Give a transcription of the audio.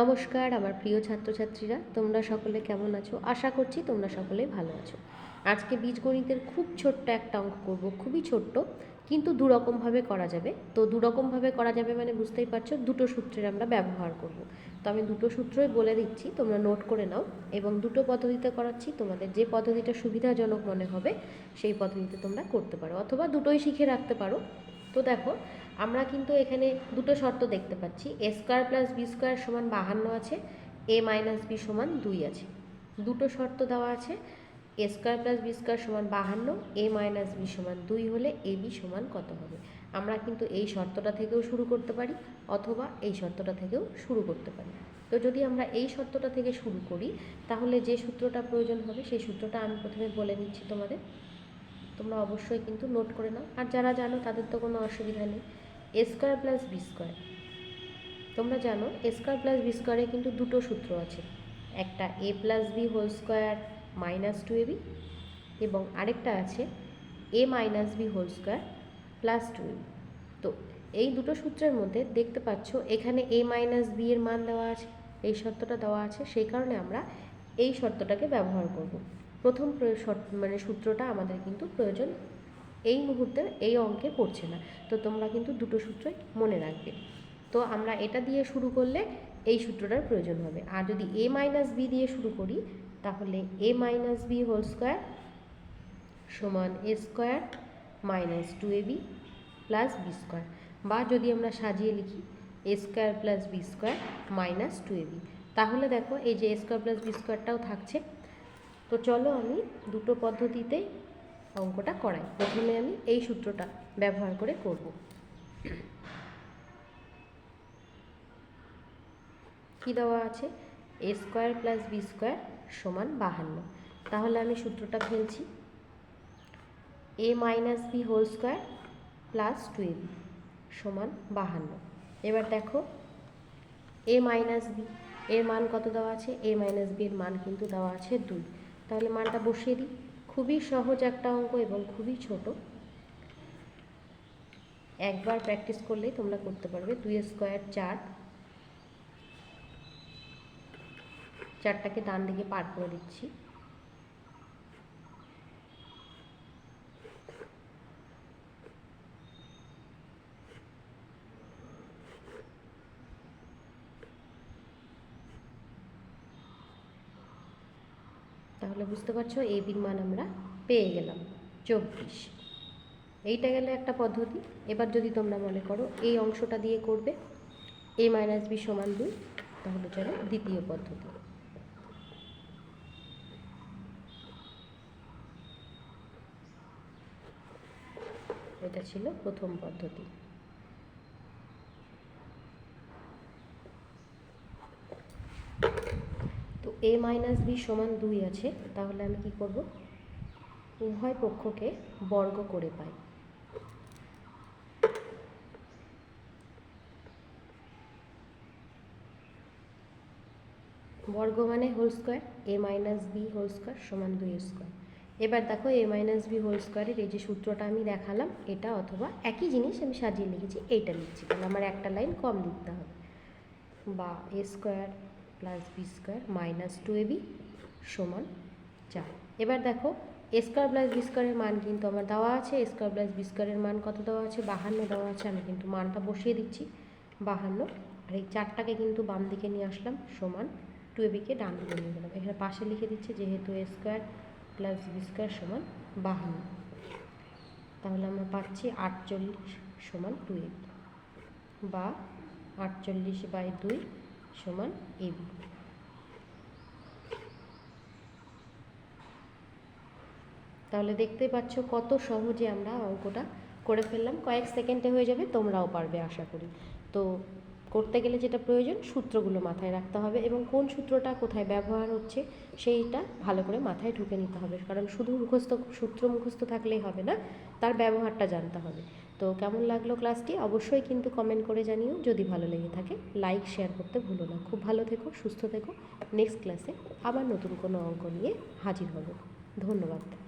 নমস্কার, আমার প্রিয় ছাত্রছাত্রীরা, তোমরা সকলে কেমন আছো? আশা করছি তোমরা সকলে ভালো আছো। আজকে বীজগণিতের খুব ছোট্ট একটা অঙ্ক করব, খুবই ছোট্ট, কিন্তু দুরকমভাবে করা যাবে। তো দুরকমভাবে করা যাবে মানে বুঝতেই পারছ, দুটো সূত্রের আমরা ব্যবহার করব। তো আমি দুটো সূত্রই বলে দিচ্ছি, তোমরা নোট করে নাও, এবং দুটো পদ্ধতিতে করাচ্ছি, তোমাদের যে পদ্ধতিটা সুবিধাজনক মনে হবে, সেই পদ্ধতিতে তোমরা করতে পারো, অথবা দুটোই শিখে রাখতে পারো। তো দেখো আমরা কিন্তু এখানে দুটো শর্ত দেখতে পাচ্ছি। A square plus B square সমান বাহান্ন আছে এ মাইনাস বি সমান দুই আছে। দুটো শর্ত দেওয়া আছে A square plus B square সমান বাহান্ন এ মাইনাস বি সমান দুই হলে এ বি সমান কত হবে? আমরা কিন্তু এই শর্তটা থেকেও শুরু করতে পারি, অথবা এই শর্তটা থেকেও শুরু করতে পারি। তো যদি আমরা এই শর্তটা থেকে শুরু করি, তাহলে যে সূত্রটা প্রয়োজন হবে, সেই সূত্রটা আমি প্রথমে বলে নিচ্ছি তোমাদের। তোমরা অবশ্যই কিন্তু নোট করে নাও। আর যারা জানো, তাদের তো কোনো অসুবিধা নেই। A square plus B square তোমরা জানো এ স্কোয়ার প্লাস বি স্কোয়ারে কিন্তু দুটো সূত্র আছে। একটা A plus B whole square minus two A B এবং আরেকটা আছে A minus B whole square plus two A B তো এই দুটো সূত্রের মধ্যে দেখতে পাচ্ছ, এখানে এ মাইনাস বি এর মান দেওয়া আছে, এই শর্তটা দেওয়া আছে, সেই কারণে আমরা এই শর্তটাকে ব্যবহার করব। প্রথম শর্ত মানে সূত্রটা আমাদের কিন্তু প্রয়োজন এই মুহূর্তে এই অঙ্কে পড়ছে না। তো তোমরা কিন্তু দুটো সূত্রই মনে রাখবে। তো আমরা এটা দিয়ে শুরু করলে এই সূত্রটার প্রয়োজন হবে। আর যদি এ মাইনাস বি দিয়ে শুরু করি, তাহলে A minus B whole square সমান A square minus two A B plus B square বা যদি আমরা সাজিয়ে লিখি A square plus B square minus two A B তাহলে দেখো, এই যে এ স্কোয়ার প্লাস বি স্কোয়ারটাও থাকছে। তো চলো আমি দুটো পদ্ধতিতেই অঙ্কটা করাই। প্রথমে আমি এই সূত্রটা ব্যবহার করে করব। কি দেওয়া আছে? A square plus B square সমান বাহান্ন। তাহলে আমি সূত্রটা ফেলছি। A minus B whole square plus two A B সমান বাহান্ন। এবার দেখো, এ মাইনাস বি, এর মান কত দেওয়া আছে? এ মাইনাস বি এর মান কিন্তু দেওয়া আছে দুই। তাহলে মানটা বসিয়ে দিই। খুবই সহজ একটা অঙ্ক এবং খুবই ছোট। একবার প্র্যাকটিস করলেই তোমরা করতে পারবে। দুই স্কোয়ার চার। চারটাকে ডান দিকে পার করে দিচ্ছি। তাহলে বুঝতে পারছ এ বির মান আমরা পেয়ে গেলাম। চব্বিশ। এইটা গেলে একটা পদ্ধতি। এবার যদি তোমরা মনে করো, এই অংশটা দিয়ে করবে এ মাইনাস বি সমান দুই, তাহলে চলো দ্বিতীয় পদ্ধতি। এটা ছিল প্রথম পদ্ধতি তো এ মাইনাস বি সমান দুই আছে, তাহলে আমি কি করব? উভয় পক্ষকে বর্গ করে পাই। বর্গ মানে whole square, A minus B whole square সমান দুই স্কোয়ার। এবার দেখো এ মাইনাস বি হোল স্কোয়ারের এই যে সূত্রটা আমি দেখালাম, এটা অথবা একই জিনিস আমি সাজিয়ে লিখেছি, এইটা লিখছি, তাহলে আমার একটা লাইন কম লিখতে হবে। বা A square plus B square minus two A B সমান চার। এবার দেখো স্কোয়ার প্লাস বি স্কোয়ারের মান কিন্তু আমার দেওয়া আছে। স্কোয়ার প্লাস বি স্কোয়ারের মান কত দেওয়া আছে? বাহান্ন দেওয়া আছে। আমি কিন্তু মানটা বসিয়ে দিচ্ছি। বাহান্ন। আর এই চারটাকে কিন্তু বাম দিকে নিয়ে আসলাম, সমান টু এ বিকে ডান দিকে নিয়ে গেলাম। এখানে পাশে লিখে দিচ্ছি যেহেতু স্কোয়ার প্লাস বি স্কোয়ার সমান বাহান্ন। তাহলে আমরা পাচ্ছি আটচল্লিশ সমান টু বা আটচল্লিশ বাই দুই সমান এ বি। তাহলে দেখতেই পাচ্ছ কত সহজে আমরা অঙ্কটা করে ফেললাম। কয়েক সেকেন্ডে হয়ে যাবে, তোমরাও পারবে আশা করি। তো করতে গেলে যেটা প্রয়োজন, সূত্রগুলো মাথায় রাখতে হবে এবং কোন সূত্রটা কোথায় ব্যবহার হচ্ছে সেইটা ভালো করে মাথায় ঢুকে নিতে হবে। কারণ শুধু মুখস্থ, সূত্র মুখস্থ থাকলেই হবে না, তার ব্যবহারটা জানতে হবে। তো কেমন লাগল ক্লাসটি? অবশ্যই কিন্তু কমেন্ট করে জানিও। যদি ভালো লেগে থাকে লাইক শেয়ার করতে ভুলো না। খুব ভালো থেকো, সুস্থ থেকো। নেক্সট ক্লাসে আবার নতুন কোনো অঙ্ক নিয়ে হাজির হব। ধন্যবাদ।